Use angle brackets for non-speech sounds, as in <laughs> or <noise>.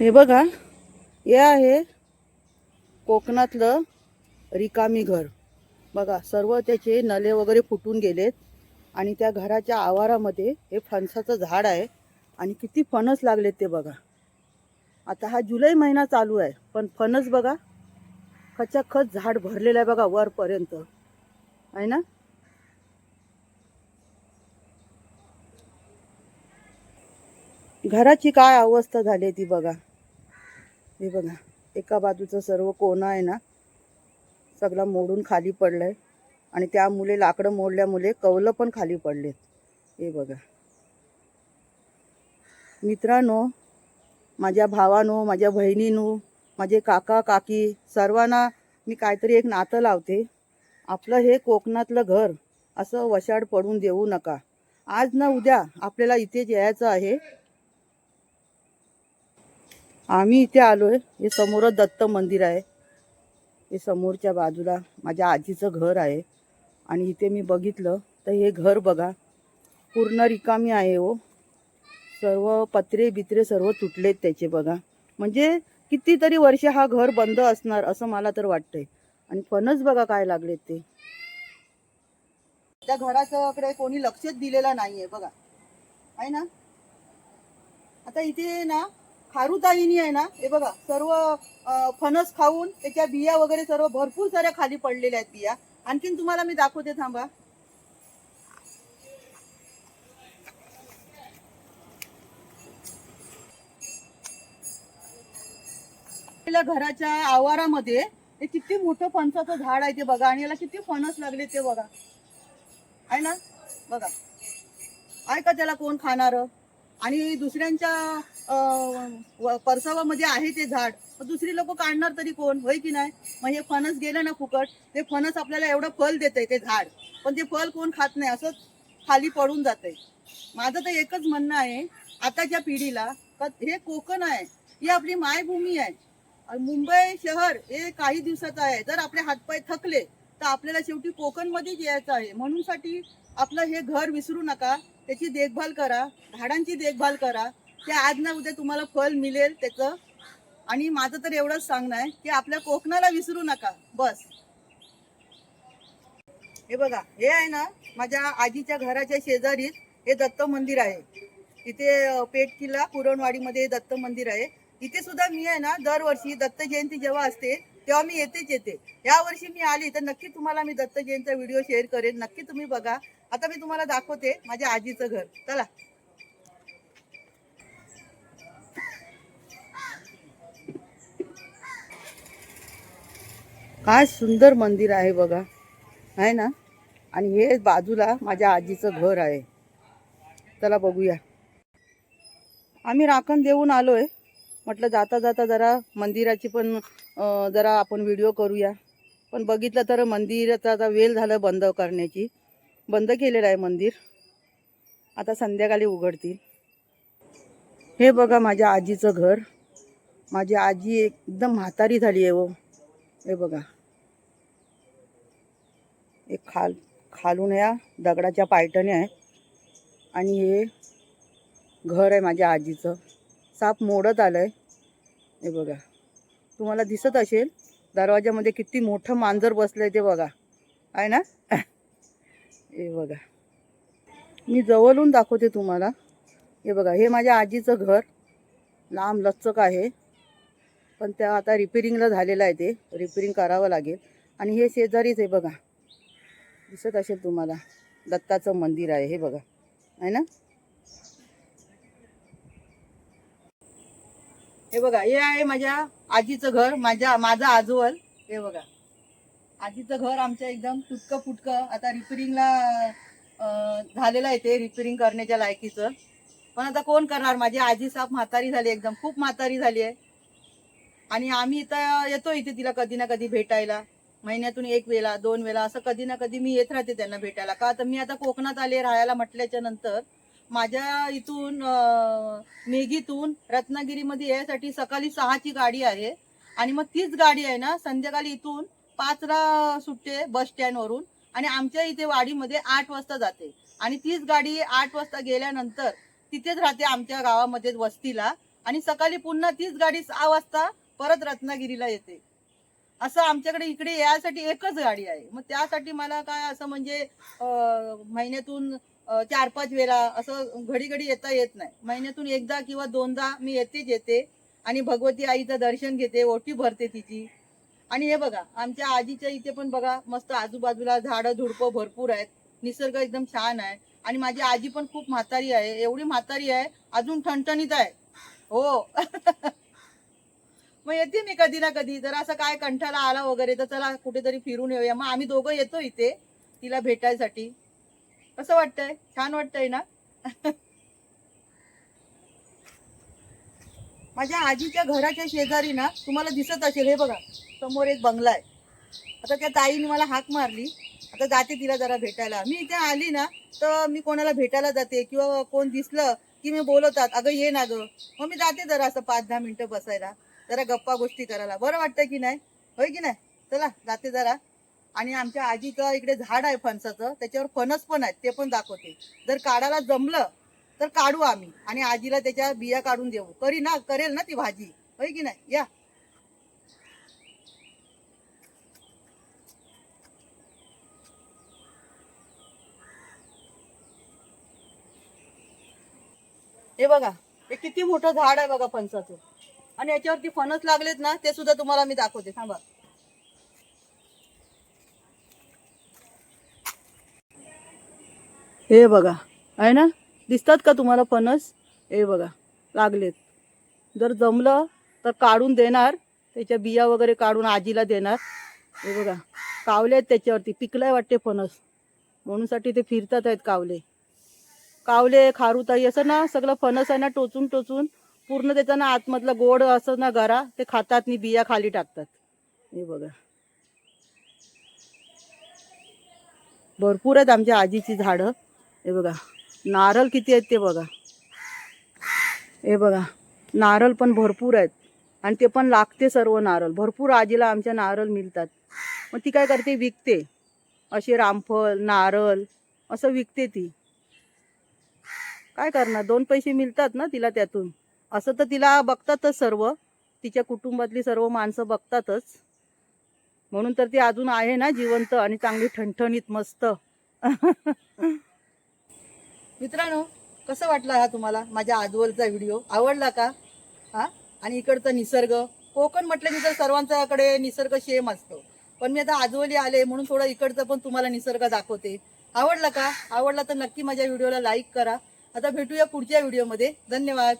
हे बघा हे आहे कोकणातलं रिकामी घर. बघा सर्व त्याचे नले वगैरे फुटून गेलेत आणि त्या घराच्या आवारामध्ये हे फणसाचं झाड आहे आणि किती फणस लागलेत ते बघा. आता हा जुलै महिना चालू आहे पण फणस बघा खचाखच झाड भरलेलं आहे बघा वरपर्यंत. आहे ना? घराची काय अवस्था झाली आहे ती बघा. हे बघा एका बाजूचं सर्व कोणा आहे ना सगळा मोडून खाली पडलाय. आणि त्यामुळे लाकडं मोडल्यामुळे कवलं पण खाली पडलेत. हे बघा. मित्रांनो माझ्या भावानो माझ्या बहिणीनो माझे काका काकी सर्वांना मी काहीतरी एक नातं लावते. आपलं हे कोकणातलं घर असं वशाड पडून देऊ नका. आज ना उद्या आपल्याला इथेच यायचं आहे. आम्ही इथे आलोय. हे समोरच दत्त मंदिर आहे. हे समोरच्या बाजूला माझ्या आजीचं घर आहे. आणि इथे मी बघितलं तर हे घर बघा. पूर्ण रिकामी आहे हो. सर्व पत्रे बित्रे सर्व तुटलेत त्याचे बघा. म्हणजे कितीतरी वर्ष हा घर बंद असणार असं मला तर वाटतंय. आणि फणस बघा काय लागलेत ते. त्या घराच्याकडे कोणी लक्षच दिलेलं नाहीये बघा. आहे ना? आता इथे ना खारुताईनी आहे ना हे बघा सर्व फणस खाऊन त्याच्या बिया वगैरे सर्व भरपूर साऱ्या खाली पडलेल्या आहेत बिया. आणखीन तुम्हाला मी दाखवते थांबा. आपल्या घराच्या आवारामध्ये हे किती मोठं फणसाचं झाड आहे ते बघा आणि याला किती फणस लागले ते बघा. आहे ना? बघा. आहे का त्याला कोण खाणार? आणि दुसऱ्यांच्या परसावामध्ये आहे ते झाड. दुसरी लोक काढणार तरी कोण? होय की नाही? मग हे फणस गेलं ना फुकट ते फणस आपल्याला एवढं फल देतंय ते झाड. पण ते फल कोण खात नाही? असंच खाली पडून जातंय. माझं तर एकच म्हणणं आहे आताच्या पिढीला का हे कोकण आहे ही आपली मायभूमी आहे. मुंबई शहर हे काही दिवसाचं आहे. जर आपले हातपाय थकले तर आपल्याला शेवटी कोकणमध्येच यायचं आहे. म्हणूनसाठी आपलं हे घर विसरू नका. त्याची देखभाल करा झाडांची देखभाल करा ते आज ना उद्या तुम्हाला फल मिळेल त्याचं. आणि माझं तर एवढंच सांगणं आहे की आपल्या कोकणाला विसरू नका बस. हे बघा हे आहे ना माझ्या आजीच्या घराच्या शेजारीच हे दत्त मंदिर आहे. इथे पेट किल्ला पुरणवाडीमध्ये दत्त मंदिर आहे. इथे सुद्धा मी आहे ना दरवर्षी दत्त जयंती जेव्हा असते तेव्हा मी येतेच येते. या वर्षी मी आली तर नक्की तुम्हाला मी दत्त जयंतीचा व्हिडिओ शेअर करेन. नक्की तुम्ही बघा. आता मी तुम्हाला दाखवते माझ्या आजीचं घर. चला. काय सुंदर मंदिर आहे बघा. आहे ना? आणि हे बाजूला माझ्या आजीचं घर आहे. चला बघूया. आम्ही राखण देऊन आलोय. म्हटलं जाता जाता जरा मंदिराची पण जरा आपण व्हिडिओ करूया. पण बघितलं तर मंदिराचा आता वेळ झालं बंद करण्याची. बंद केलेलं आहे मंदिर. आता संध्याकाळी उघडतील. हे बघा माझ्या आजीचं घर. माझी आजी एकदम म्हातारी झाली आहे हो. हे बघा. एक खाल खालून या दगडाच्या पायटण्या आहे. आणि हे घर आहे माझ्या आजीचं. साप मोडत आलंय. हे बघा. तुम्हाला दिसत असेल दरवाजामध्ये किती मोठं मांजर बसलंय ते बघा. आहे ना? <laughs> हे बघा. मी जवळून दाखवते तुम्हाला. हे बघा हे माझ्या आजीचं घर. लांब लचक आहे. पण त्या आता रिपेरिंगला झालेलं आहे ते. रिपेरिंग करावं लागेल. आणि हे शेजारीच आहे बघा. दिसत असेल तुम्हाला. दत्ताचं मंदिर आहे हे बघा. आहे ना? हे बघा हे आहे माझ्या आजीचं घर माझ्या माझा आजोवल. हे बघा. आजीचं घर आमच्या एकदम तुटकं फुटकं आता रिपेरिंगला झालेलं आहे ते रिपेरिंग करण्याच्या लायकीचं. पण आता कोण करणार? माझी आजी साप म्हातारी झाली एकदम. खूप म्हातारी झाली आहे. आणि आम्ही इथं येतो इथे तिला कधी ना कधी भेटायला. महिन्यातून एक वेळा दोन वेळा असं कधी ना कधी मी येत राहते त्यांना भेटायला. का तर मी आता कोकणात आले राहायला म्हटल्याच्या नंतर माझ्या इथून अं, मेघीतून रत्नागिरीमध्ये यायसाठी सकाळी सहाची गाडी आहे. आणि मग तीच गाडी आहे ना संध्याकाळी इथून पाचला सुटते बस स्टँडवरून. आणि आमच्या इथे वाडीमध्ये आठ वाजता जाते. आणि तीच गाडी आठ वाजता गेल्यानंतर तिथेच राहते आमच्या गावामध्ये वस्तीला. आणि सकाळी पुन्हा तीच गाडी सहा वाजता परत रत्नागिरीला येते. असं आमच्याकडे इकडे यासाठी एकच गाडी आहे. मग त्यासाठी मला काय असं म्हणजे महिन्यातून चार पाच वेळा असं घडी घडी येता येत नाही. महिन्यातून एकदा किंवा दोनदा मी येतेच येते आणि भगवती आईचं दर्शन घेते ओटी भरते तिची. आणि हे बघा आमच्या आजीच्या इथे पण बघा मस्त आजूबाजूला झाडं झुडपं भरपूर आहेत. निसर्ग एकदम छान आहे. आणि माझी आजी पण खूप म्हातारी आहे. एवढी म्हातारी आहे अजून ठणठणीत आहे. हो. <laughs> मग येते मी कधी ना कधी. जर असं काय कंठाला आला वगैरे तर चला कुठेतरी फिरून येऊया. मग आम्ही दोघं येतो इथे तिला भेटायसाठी. कसं वाटतंय. छान वाटतंय ना? माझ्या आजीच्या घराच्या शेजारी ना तुम्हाला दिसत असेल हे बघा समोर एक बंगला आहे. आता त्या ताईने मला हाक मारली. आता जाते तिला जरा भेटायला. मी इथे आली ना तर मी कोणाला भेटायला जाते किंवा कोण दिसलं की मी बोलवतात अगं ये ना ग. मग मी जाते जरा असं पाच दहा मिनिटं बसायला. जरा गप्पा गोष्टी करायला. बरं वाटतं की नाही? होय की नाही? चला जाते जरा. आणि आमच्या आजीचं इकडे झाड आहे फणसाचं त्याच्यावर फणस पण आहेत ते पण दाखवते. जर काढायला जमलं तर काढू आम्ही. आणि आजीला त्याच्या बिया काढून देऊ. करी ना करेल ना ती भाजी. होय की नाही? या. हे बघा हे किती मोठं झाड आहे बघा फणसाचं. आणि याच्यावरती फणस लागलेत ना ते सुद्धा तुम्हाला मी दाखवते. थांबा. हे बघा. आहे ना? दिसतात का तुम्हाला फणस? हे बघा. लागलेत. जर जमलं तर काढून देणार. त्याच्या बिया वगैरे काढून आजीला देणार. हे बघा. कावले आहेत त्याच्यावरती. पिकलाय वाटते फणस. म्हणूनसाठी ते फिरतात आहेत कावले. कावले खारुताई असं ना सगळं फणस आहे ना टोचून टोचून पूर्ण त्याचा ना आतमधला गोड असं ना गरा ते खातात नि बिया खाली टाकतात. हे बघा. भरपूर आहेत आमच्या आजीची झाडं. हे बघा नारळ किती आहेत ते बघा. हे बघा नारळ पण भरपूर आहेत. आणि ते पण लागते सर्व नारळ. भरपूर आजीला आमच्या नारळ मिळतात. मग ती काय करते? विकते. असे रामफल नारळ असं विकते ती. काय करणार? दोन पैसे मिळतात ना तिला त्यातून. असं तर तिला बघतातच सर्व. तिच्या कुटुंबातली सर्व माणसं बघतातच. म्हणून तर ती अजून आहे ना जिवंत आणि चांगली ठणठणीत मस्त. <laughs> मित्रांनो कसं वाटला हा तुम्हाला माझ्या आजवलचा व्हिडिओ? आवडला का? हा? आणि इकडचा निसर्ग? कोकण म्हटलं की तर सर्वांच्याकडे निसर्ग सेम असतो. पण मी आता आजवली आले म्हणून थोडं इकडचं पण तुम्हाला निसर्ग दाखवते. आवडला का? आवडला तर नक्की माझ्या व्हिडिओला लाईक करा. आता भेटूया पुढच्या व्हिडिओमध्ये. धन्यवाद.